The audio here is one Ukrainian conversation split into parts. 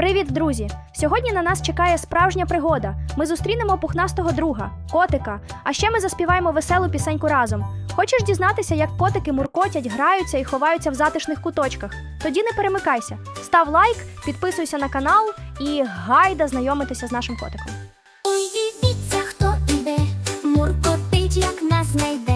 Привіт, друзі! Сьогодні на нас чекає справжня пригода. Ми зустрінемо пухнастого друга, котика. А ще ми заспіваємо веселу пісеньку разом. Хочеш дізнатися, як котики муркотять, граються і ховаються в затишних куточках? Тоді не перемикайся. Став лайк, підписуйся на канал і гайда знайомитися з нашим котиком. Ой, дивіться, хто іде, муркотить, як нас знайде.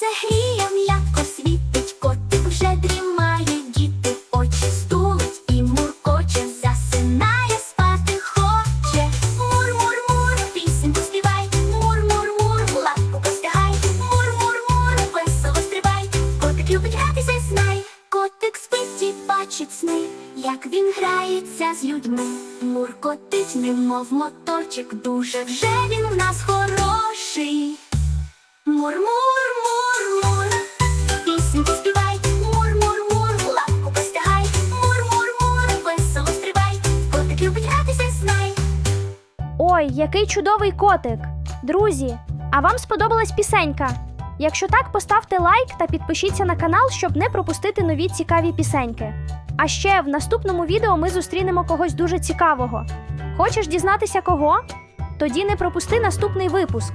Сонце гріє, м'яко світить, котик вже дрімає, діти очі стулить і муркоче, засинає, спати хоче. Мур-мур-мур, пісеньку співай, мур-мур-мур, лапку простягай, мур-мур-мур, весело стрибай, котик любить гратися, знай, котик спить і бачить сни, як він грається з людьми, муркотить, немов моторчик, дуже вже він в нас хороший. Мур-мур-мур-мур, Ой, який чудовий котик! Друзі, а вам сподобалась пісенька? Якщо так, поставте лайк та підпишіться на канал, щоб не пропустити нові цікаві пісеньки. А ще в наступному відео ми зустрінемо когось дуже цікавого. Хочеш дізнатися кого? Тоді не пропусти наступний випуск.